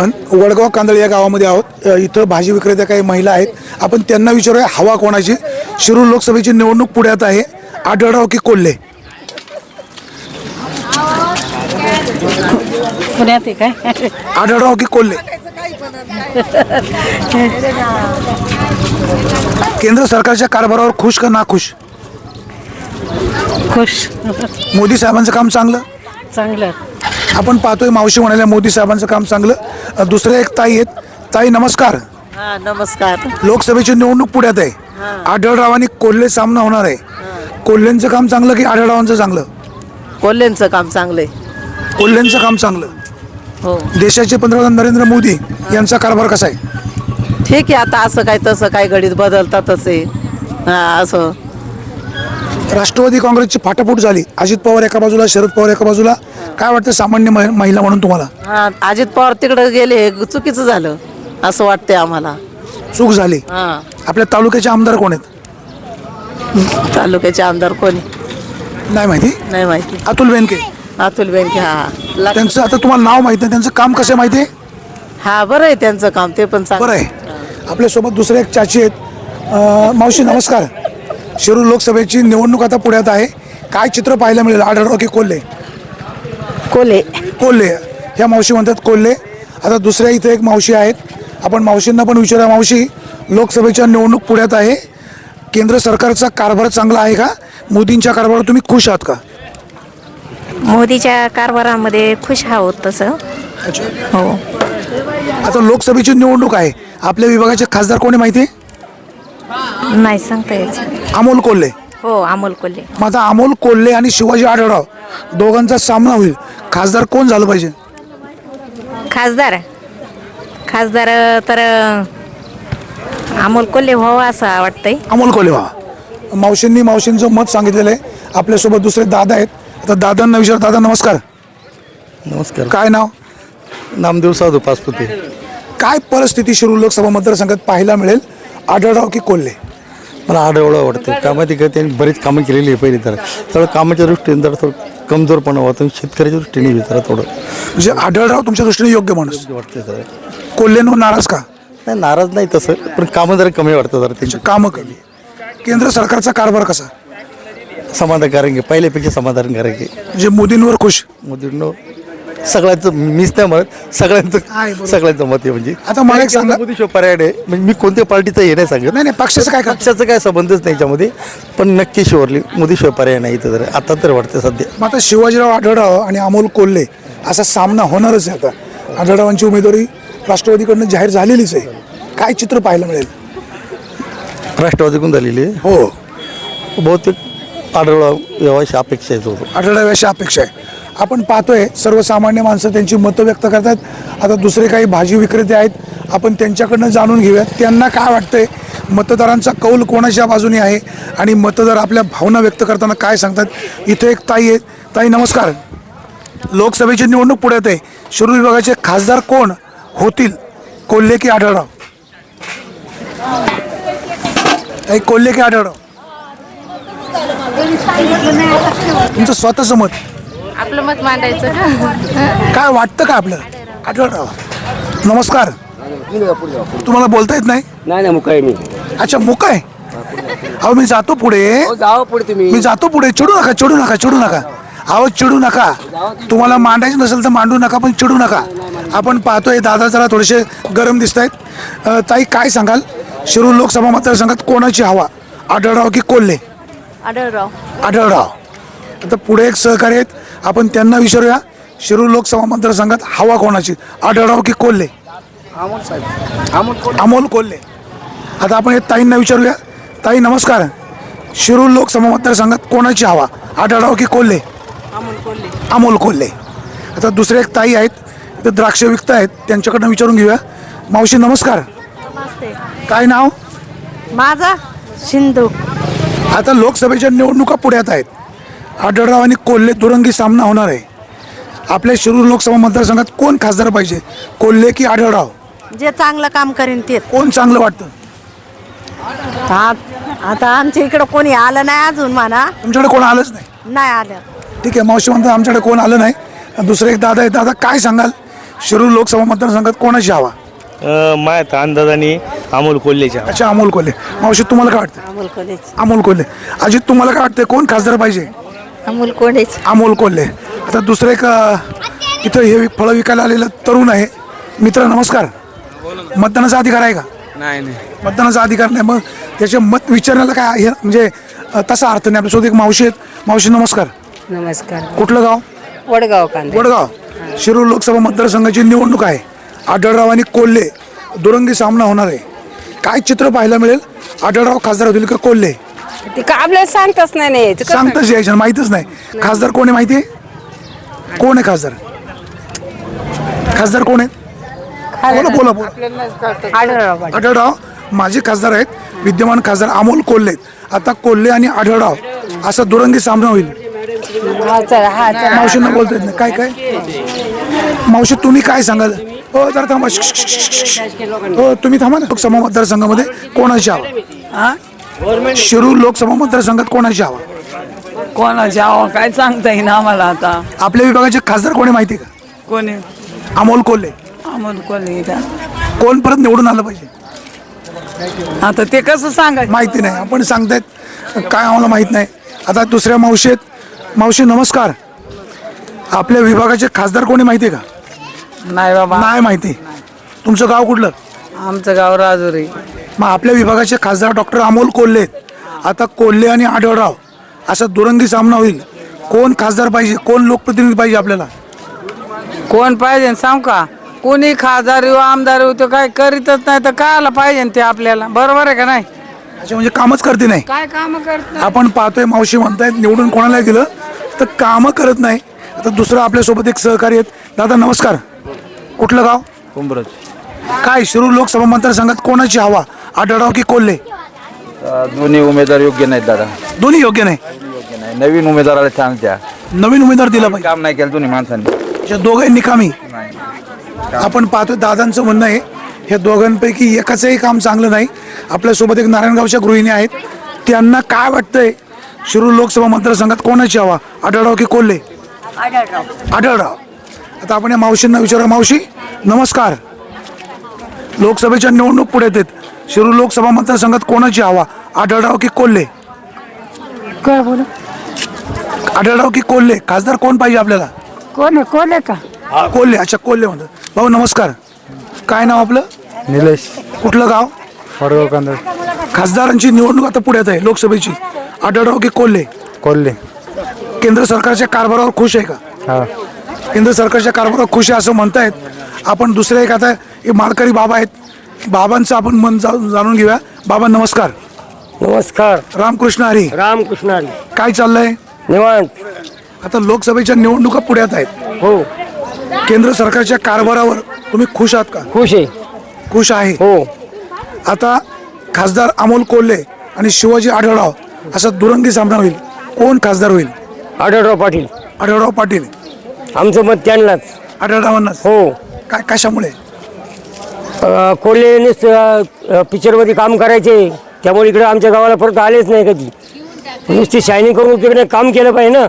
आपण वडगाव कांदळी या गावामध्ये आहोत. अ, इथं भाजी विक्रेत्या काही महिला आहेत. आपण त्यांना विचारूया हवा कोणाची? शिरूर लोकसभेची निवडणूक पुण्यात आहे. आढळराव की कोल्हे? पुण्यात आहे काय? आढळराव की कोल्हे? केंद्र सरकारच्या कारभारावर खुश का नाखुश? खुश. मोदी साहेबांचं काम चांगलं? चांगलं. आपण पाहतोय मावशी म्हणाल्या मोदी साहेबांचं काम चांगलं. दुसरे एक ताई आहेत. ताई नमस्कार. हा नमस्कार. लोकसभेची निवडणूक पुण्यात आहे. आढळराव आणि कोल्हे सामना होणार आहे. कोल्हेंचं काम चांगलं की आढळरावांचं चांगलं? कोल्ह्यांचं काम चांगलं आहे कोल्हेंचं काम चांगलं. हो. देशाचे पंतप्रधान नरेंद्र मोदी यांचा कारभार कसा आहे? ठीक आहे आता असं काय तसं काय घडीत बदलतातच आहे. हा असं. राष्ट्रवादी काँग्रेसची फाटाफूट झाली. अजित पवार एका बाजूला शरद पवार एका बाजूला. काय वाटतं सामान्य महि- महिला म्हणून तुम्हाला? हा अजित पवार तिकडे गेले हे चुकीचं झालं असं वाटतंय आम्हाला. चूक झाली. हा. आपल्या तालुक्याचे आमदार कोण आहेत? तालुक्याचे आमदार कोणी नाही माहिती? नाही माहिती. अतुल बेनके. अतुल बँके हा ला- त्यांचं आता तुम्हाला नाव माहिती नाही. त्यांचं काम कसं आहे माहिती आहे? हा बरं आहे त्यांचं काम ते पण चांगलं बरं आहे. आपल्यासोबत दुसरे एक चाची आहेत. अं, मावशी नमस्कार. शिरूर लोकसभेची निवडणूक आता पुण्यात आहे. काय चित्र पाहायला मिळेल? आढळराव की कोल्हे. कोले कोल्हे. ह्या मावशी म्हणतात कोल्हे. आता दुसऱ्या इथे एक मावशी आहेत. आपण मावशींना पण विचारूया मावशी. लोकसभेच्या निवडणूक पुण्यात आहे. केंद्र सरकारचा कारभार चांगला आहे का? मोदींच्या कारभारावर तुम्ही खुश आहात का? मोदीच्या कारभारामध्ये खुश आहोत तसं. हो. आता लोकसभेची निवडणूक आहे. आपल्या विभागाचे खासदार कोणी माहिती आहे? नाही सांगता यायचं अमोल कोल्हे. हो अमोल कोल्हे. मग आता अमोल कोल्हे आणि शिवाजी आढळराव दोघांचा सामना होईल. खासदार कोण झालं पाहिजे? खासदार? खासदार तर अमोल कोल्हे व्हावं असं वाटतंय. अमोल कोल्हे व्हा. मावशींनी मावशींचं मत सांगितलेलं आहे. आपल्यासोबत दुसरे दादा आहेत. आता दादांना विचार दादा नमस्कार. नमस्कार. काय नाव? नामदेव साधू पाचपुते. काय परिस्थिती शिरूर लोकसभा मतदारसंघात पाहायला मिळेल? आढळराव की कोल्हे? मला आढळलं वाटतं कामाची काय त्यांनी बरीच कामं केलेली आहे पहिली तर. त्यामुळे कामाच्या दृष्टीने जरा थोडं कमजोरपणा होतं शेतकऱ्याच्या दृष्टीने जरा थोडं. म्हणजे आढळराव तुमच्या दृष्टीने योग्य माणूस. वाटतं जरा. कोल्हेंवर नाराज का? नाही नाराज नाही तसं पण कामं जरा कमी वाटतं जरा त्यांची. कामं कमी. केंद्र सरकारचा कारभार कसा? समाधानकारक आहे पहिल्यापेक्षा समाधानकारक आहे. म्हणजे मोदींवर खुश. मोदींनो सगळ्यांचं मीच नाही म्हणत सगळ्यांचं आहे, बरोबर. सगळ्यांचं मत आहे म्हणजे. आता मला एक सांगा- मोदी पर्याय आहे. म्हणजे मी कोणत्या पार्टीचं हे नाही सांगत. नाही नाही पक्षाचं काय पक्षाचं काय संबंधच नाही याच्यामध्ये. पण नक्की शिवरली मोदीशिवाय पर्याय नाही इथं जरा आता तर वाटतं सध्या. मग आता शिवाजीराव आढळराव आणि अमोल कोल्हे असा सामना होणारच आहे आता. आढळरावांची उमेदवारी राष्ट्रवादीकडनं जाहीर झालेलीच आहे. काय चित्र पाहायला मिळेल? राष्ट्रवादीकडून झालेली आहे. हो. बहुतेक आढळला यावाशी अपेक्षा येत होतो. आढळराव अशी अपेक्षा आहे. आपण पाहतोय सर्वसामान्य माणसं त्यांची मतं व्यक्त करतात आता दुसरे काही भाजी विक्रेते आहेत आपण त्यांच्याकडनं जाणून घेऊयात. त्यांना काय वाटतंय? मतदारांचा कौल कोणाच्या बाजूने आहे? आणि मतदार आपल्या भावना व्यक्त करताना काय सांगतात? इथे एक ताई आहे ताई नमस्कार. लोकसभेची निवडणूक पुढे आहे. शिरूर विभागाचे खासदार कोण? होतील. कोल्हे की आढळराव. ताई कोल्हे की आढळराव. तुमचं स्वतःचं मत. आपलं मत मांडायचं. का काय वाटतं का आपलं? आठवण नमस्कार. तुम्हाला बोलता येत नाही? नाही नाही मुकाय मी. अच्छा मुक आहे? अहो मी जातो पुढे. जावं पुढे तुम्ही. मी जातो पुढे. चिडू नका चिडू नका चिडू नका. अहो चिडू नका. तुम्हाला मांडायचं नसेल तर मांडू नका पण चिडू नका. आपण पाहतोय दादा जरा थोडेसे गरम दिसत आहेत ताई काय सांगाल? शिरूर लोकसभा मतदारसंघात कोणाची हवा? आढळराव की कोल्हे? आढळराव. आढळराव. आता पुढे एक सहकारी आहेत. आपण त्यांना विचारूया. शिरूर लोकसभा मतदारसंघात हवा कोणाची? आढळराव की कोल्हे? अमोल कोल्हे. आता आपण हे ताईंना विचारूया. ताई नमस्कार. शिरूर लोकसभा मतदारसंघात कोणाची हवा? आढळराव की कोल्हे? अमोल कोल्हे. आता दुसरे एक ताई आहेत. इथं द्राक्ष विकत आहेत. त्यांच्याकडनं विचारून घेऊया. मावशी नमस्कार. काय नाव? माझा सिंधू आता लोकसभेच्या निवडणुका पुढ्यात आहेत. आढळराव आणि कोल्हे दुरंगी सामना होणार आहे. आपल्या शिरूर लोकसभा मतदारसंघात कोण खासदार पाहिजे? कोल्हे की आढळराव? जे चांगलं काम करीन ते कोण चांगलं वाटतं? आता आमच्या इकडं कोणी आलं नाही अजून म्हणा. तुमच्याकडे कोण आलंच नाही? नाही आलं. ठीक आहे मावशी म्हणतात आमच्याकडे कोण आलं नाही. दुसरे एक दादा आहे दादा काय सांगाल? शिरूर लोकसभा मतदारसंघात कोणाची हवा? माहीत अंदाजाने अमोल कोल्हेच्या. अच्छा अमोल कोल्हे. मावशी तुम्हाला काय वाटतं? अमोल कॉलेज अमोल कोल्हे. अजित तुम्हाला काय वाटतं कोण खासदार पाहिजे? अमोल कोणेच अमोल कोल्हे आता दुसरं एक अ, इथं हे फळं विकायला आलेलं तरुण आहे. मित्र नमस्कार. मतदानाचा अधिकार आहे का? नाही नाही. मतदानाचा अधिकार नाही. मग त्याचे मत विचारण्याला काय हे म्हणजे अ, तसा अर्थ नाही. आपल्यासोबत एक मावशी आहेत. मावशी नमस्कार. नमस्कार. कुठलं गाव? वडगाव कांदे. वडगाव. शिरूर लोकसभा मतदारसंघाची निवडणूक आहे. आढळराव आणि कोल्हे. दुरंगी सामना होणार आहे. काय चित्र पाहायला मिळेल? आढळराव खासदार होतील का कोल्हे? ते का आपल्याला सांगताच नाही नाही. यायचं. कसं सांगताच यायचं माहीतच नाही. खासदार कोण आहे माहिती? आहे कोण आहे खासदार? खासदार कोण आहे? बोला बोला बोला. आढळराव पाटील. आढळराव माझे खासदार आहेत विद्यमान खासदार अमोल कोल्हे. आहेत. आता कोल्हे आणि आढळराव असा दुरंगी सामना होईल. हा चला हा चला. मावशींना बोलता येत नाही. काय काय? मावशी तुम्ही काय सांगाल? हो जरा थांबा. श्श, श्श, श्श, श्श. हो तुम्ही थांबा ना. लोकसभा मतदारसंघामध्ये कोणाची हवा शिरूर लोकसभा मतदारसंघात कोणाची हवा? कोणाच्या आवा काय सांगता येईन आम्हाला आता. आपल्या विभागाचे खासदार कोणी माहिती आहे कोणी? का अमोल कोल्हे. अमोल कोणी. कोण परत निवडून आलं पाहिजे? आता ते कसं सांगायचं? माहिती नाही. आपण सांगतायत काय आम्हाला माहीत नाही. आता दुसऱ्या मावशी आहेत. मावशी नमस्कार. आपल्या विभागाचे खासदार कोणी माहिती आहे का? नाही बाबा. नाही माहिती. तुमचं गाव कुठलं? आमचं गाव राजुरी. मग आपल्या विभागाचे खासदार डॉक्टर अमोल कोल्हे आहेत. आता कोल्हे आणि आढळराव असा दुरंगी सामना होईल. कोण खासदार पाहिजे कोण लोकप्रतिनिधी पाहिजे आपल्याला? कोण पाहिजे सांग का? कोणी खासदार येऊ आमदार येऊ तो काय करीतच नाही तर काय आला पाहिजे ते आपल्याला? बरोबर आहे का नाही? अच्छा म्हणजे कामच करते नाही. काय काम करत आपण पाहतोय मावशी म्हणतायत निवडून कोणाला दिलं तर कामं करत नाही. आता दुसरं आपल्यासोबत एक सहकारी आहेत. दादा नमस्कार. कुठलं गाव? कुंभरज. काय शिरूर लोकसभा मतदारसंघात कोणाची हवा? आढळराव की कोल्हे? दोन्ही उमेदवार योग्य नाहीत दादा. दोन्ही योग्य नाही? योग्य नाही. नवीन उमेदवाराला चान्स द्या. नवीन उमेदवार दिला पाहिजे. काम नाही केलं दोन्ही माणसांनी. या दोघंही निकामी आपण पाहतोय दादांचं म्हणणं आहे ह्या दोघांपैकी एकाचंही काम चांगलं नाही. आपल्यासोबत एक नारायणगावच्या गृहिणी आहेत. त्यांना काय वाटतंय? शिरूर लोकसभा मतदारसंघात कोणाची हवा? आढळराव की कोल्हे? आढळराव. आता आपण या मावशींना विचारा मावशी नमस्कार. लोकसभेच्या निवडणूक पुढे येतात शिरूर लोकसभा मतदारसंघात कोणाची हवा? आढळराव की कोल्हे? काय बोल? आढळराव की कोल्हे? खासदार कोण पाहिजे आपल्याला? कोण आहे कोण आहे का कोल्हे. अच्छा कोल्हे म्हणतात. भाऊ नमस्कार. काय नाव आपलं? निलेश. कुठलं गाव? वडगाव खासदारांची निवडणूक आता पुढ्यात आहे लोकसभेची. आढळराव की कोल्हे? कोल्हे. केंद्र सरकारच्या कारभारावर खुश आहे का? हा. केंद्र सरकारच्या कारभारावर खुश आहे असं म्हणतायत. आपण दुसरे एक आता एक मालकरी बाबा आहेत. बाबांचं आपण मन जा- जाणून घेऊया. बाबा नमस्कार. नमस्कार. रामकृष्ण हरी. रामकृष्ण हरी. काय चाललंय? निवांत. आता लोकसभेच्या निवडणुका पुढ्यात आहेत. हो. केंद्र सरकारच्या कारभारावर तुम्ही खुश आहात का? खुश आहे. खुश आहे. हो. आता खासदार अमोल कोल्हे आणि शिवाजी आढळराव असा दुरंगी सामना होईल. कोण खासदार होईल? आढळराव पाटील. आढळराव पाटील. आमचं मत त्यांनाच. आढळरावांनाच. हो. काय कशामुळे? अं, कोल्हेनेच पिक्चरमध्ये काम करायचे. त्यामुळे इकडे आमच्या गावाला परत आलेच नाही कधी. नुसती शायनिंग करून उपयोग नाही काम केलं पाहिजे ना.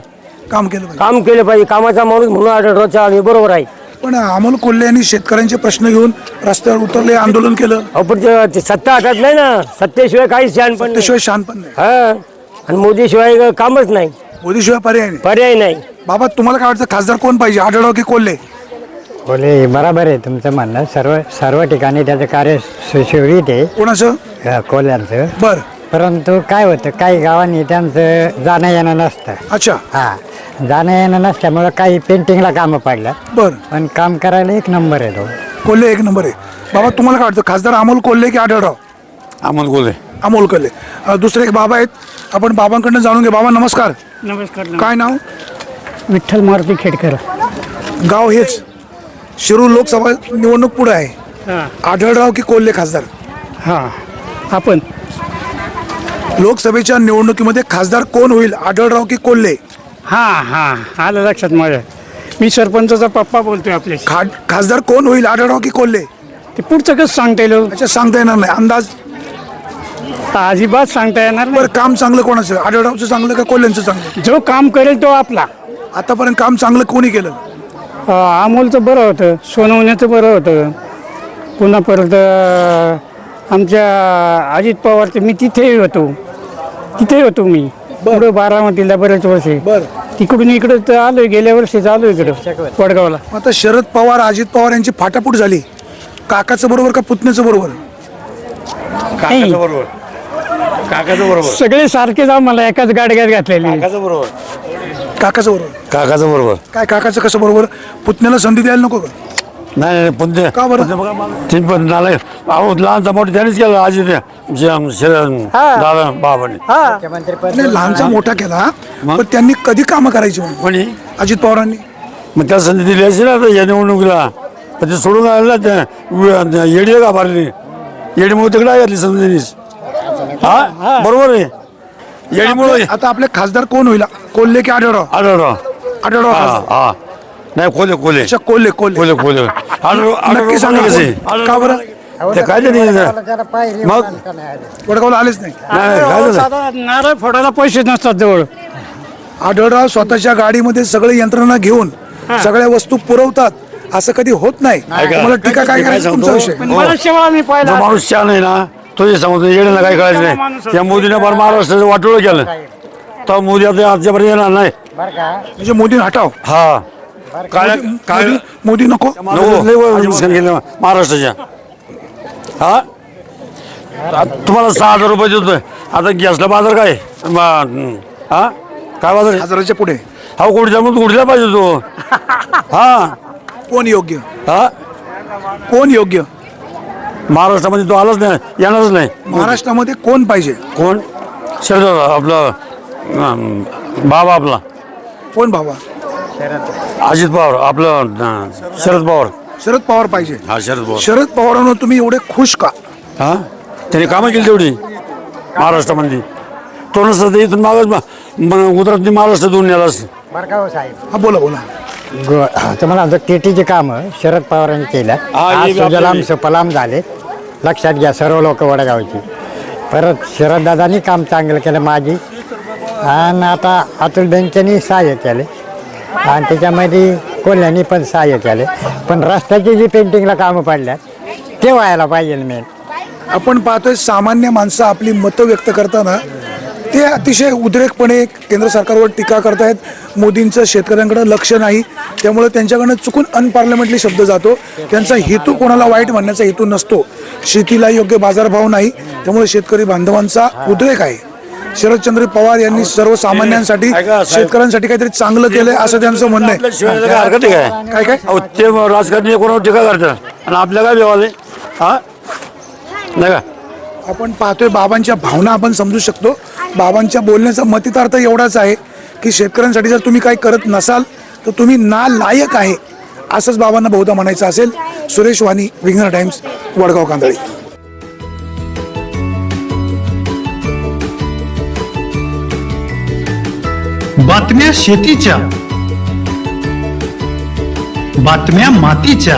काम केलं पाहिजे. काम केलं पाहिजे. कामाचा माणूस म्हणून आढळरावचा आम्ही बरोबर आहे. पण अमोल कोल्हे यांनी शेतकऱ्यांचे प्रश्न घेऊन रस्त्यावर उतरले आंदोलन केलं. अहो पण ते- ते सत्ता हातात नाही ना. सत्तेशिवाय काहीच शान पण. त्याशिवाय शान पण नाही. हा. आणि मोदीशिवाय कामच नाही. मोदीशिवाय पर्याय नाही. पर्याय नाही. बाबा तुम्हाला काय वाटतं खासदार कोण पाहिजे? आढळराव की कोल्हे? बोले बरोबर आहे तुमचं म्हणणं. सर्व सर्व ठिकाणी त्याचं कार्य सुशोभित आहे. कोणाचं? अ, कोल्यांचं बर. परंतु काय होतं काही गावांनी त्यांचं जाणं येणं नसतं. अच्छा. हां जाणं येणं नसल्यामुळं काही पेंटिंगला कामं पडल्यात बर. पण काम करायला एक नंबर आहे तो. कोल्हे एक नंबर आहे. बाबा तुम्हाला काय वाटतं खासदार अमोल कोल्हे की आढळराव? अमोल कोल्हे. अमोल कोल्हे. अ, दुसरे एक बाबा आहेत. आपण बाबांकडनं जाणून घे. बाबा नमस्कार नमस्कार. काय नाव? विठ्ठल मारुती खेडकर. गाव हेच. शिरूर लोकसभा निवडणूक पुढे आहे. आढळराव की कोल्हे खासदार? हां. आपण. लोकसभेच्या निवडणुकीमध्ये खासदार कोण होईल? आढळराव की कोल्हे? हां हां. आलं लक्षात माझ्या. मी सरपंचाचा पप्पा बोलतोय आपले खा खासदार कोण होईल? आढळराव की कोल्हे? ते पुढचं कसं सांगता येईल? अच्छा सांगता येणार नाही. अंदाज? अजिबात सांगता येणार बरं काम चांगलं कोणाचं? आढळरावचं चांगलं का कोल्ह्यांचं चांगलं? जो काम करेल तो आपला. आतापर्यंत काम चांगलं कोणी केलं? अमोलचं बरं होतं सोनवण्याचं बरं होतं. पुन्हा परत आमच्या अजित पवारचं मी तिथेही होतो. तिथेही होतो मी. पुढं बारामतीला बरेच वर्षे. बर. तिकडून इकडं तर आलोय गेल्या वर्षीच आलोय इकडं वडगावला. आता शरद पवार अजित पवार यांची फाटाफूट झाली. काकाचं बरोबर का पुतण्याचं बरोबर? बरोबर. काकाचं बरोबर. सगळे सारखेच आम्हाला एकाच गाडग्यात घातलेले. काकाचं बरोबर. काकाचं बरोबर काकाचं बरोबर काय काकाचं कसं बरोबर? पुतण्याला संधी द्यायला नको का? नाही नाही का बरं? ते पण नालाय. अहो लहानचा मोठं त्यानेच केलं आजी ते. जे- शे- दादा बाबाने. नाही लहानचा मोठा केला पण त्यांनी कधी कामं करायची म्हणून? कोणी? अजित पवारांनी. मग त्या संधी दिली असेल ना आता या निवडणुकीला. पण ते सोडून आलं ना त्या येडी का भरली येडीमुळे तिकडे घातली संधीनीच हा. बरोबर आहे. आपले- आता आपले खासदार कोण होईल? कोल्हे की आढळराव? आढळराव. आढळराव हा खासदार. हा. नाही खोले खोले अच्छा कोल्हे कोल्हे. खोले खोले आढळराव नक्की सांगा कोण? का बरं? ते काय ते नाही मग? वडगावला आलेच नाही. नाही काय झालं? साधा नारळ फोडायला पैसे नसतात जवळ. आढळराव स्वतःच्या गाडीमध्ये सगळे यंत्रणा घेऊन सगळ्या वस्तू पुरवतात असं कधी होत नाही. तुम्हाला टीका काय काय करायची तुमचा सांगतो? विषय मला शेवळा मी जो पाहिला माणूस छान आहे ना तो जे सांगतो येण्याला काय कळायचं नाही. या मोदीने फार महाराष्ट्राचं वाटोळ केलं. तर मोदी आता आजच्यापर्यंत येणार नाही. म्हणजे मोदी हटाव. हा. काय मोदी- काय मोदी- नको. नुकसान केलं महाराष्ट्राच्या. हा? तुम्हाला सहा हजार रुपये देतोय. आता गॅसला बाजार काय? हा? काय बाजार? हजाराच्या पुढे. हा कुठच्या मग कुठल्या पाहिजे तो. हा. कोण योग्य? हा? कोण योग्य? महाराष्ट्रामध्ये तो आलाच नाही येणारच नाही. महाराष्ट्रामध्ये कोण पाहिजे? कोण? शरद आपलं अं, बाबा आपला. कोण बाबा? अजित पवार आपलं अं, शरद पवार. शरद पवार पाहिजे. हा शरद पवार. शरद पवारांवर तुम्ही एवढे खुश का? हा? त्याने कामं केली तेवढी महाराष्ट्रामध्ये. तो नसतं तर इथून मागच मग गुजरात महाराष्ट्रातून नेला असतं हा बोला बोला. तुम्हाला आमचं टीटीचे कामं शरद पवारांनी केलं आज सुजलाम सुफलाम झाले. लक्षात घ्या सर्व लोक वडगावची. परत शरददादांनी काम चांगलं केलं माझी आणि आता अतुल बँकेनी सहाय्य केले. आणि त्याच्यामध्ये कोल्ह्यांनी पण सहाय्य केले. पण रस्त्याची जी पेंटिंगला कामं पडल्यात ते व्हायला पाहिजे मेन आपण पाहतोय सामान्य माणसं आपली मतं व्यक्त करताना ते अतिशय उद्रेकपणे केंद्र सरकारवर टीका करतायत. मोदींचं शेतकऱ्यांकडे लक्ष नाही. त्यामुळे त्यांच्याकडनं चुकून अनपार्लमेंटली शब्द जातो. त्यांचा हेतू कोणाला वाईट म्हणण्याचा हेतू नसतो. शेतीला योग्य बाजारभाव नाही. त्यामुळे शेतकरी बांधवांचा उद्रेक आहे. शरदचंद्र पवार यांनी सर्वसामान्यांसाठी. शेतकऱ्यांसाठी काहीतरी चांगलं केलंय असं त्यांचं म्हणणं आहे. काय काय? ते राजकारणी कोणावर टीका करतात आणि आपल्या काय व्यवहार आहे? हा? नाही का? आपण पाहतोय बाबांच्या भावना आपण समजू शकतो. बाबांच्या बोलण्याचा मतितार्थ एवढाच आहे की शेतकऱ्यांसाठी जर तुम्ही काही करत नसाल तर तुम्ही ना लायक आहे असंच बाबांना बहुधा म्हणायचं असेल. सुरेश वाणी विघ्नर टाइम्स वडगाव कांदळी. बातम्या शेतीच्या बातम्या मातीच्या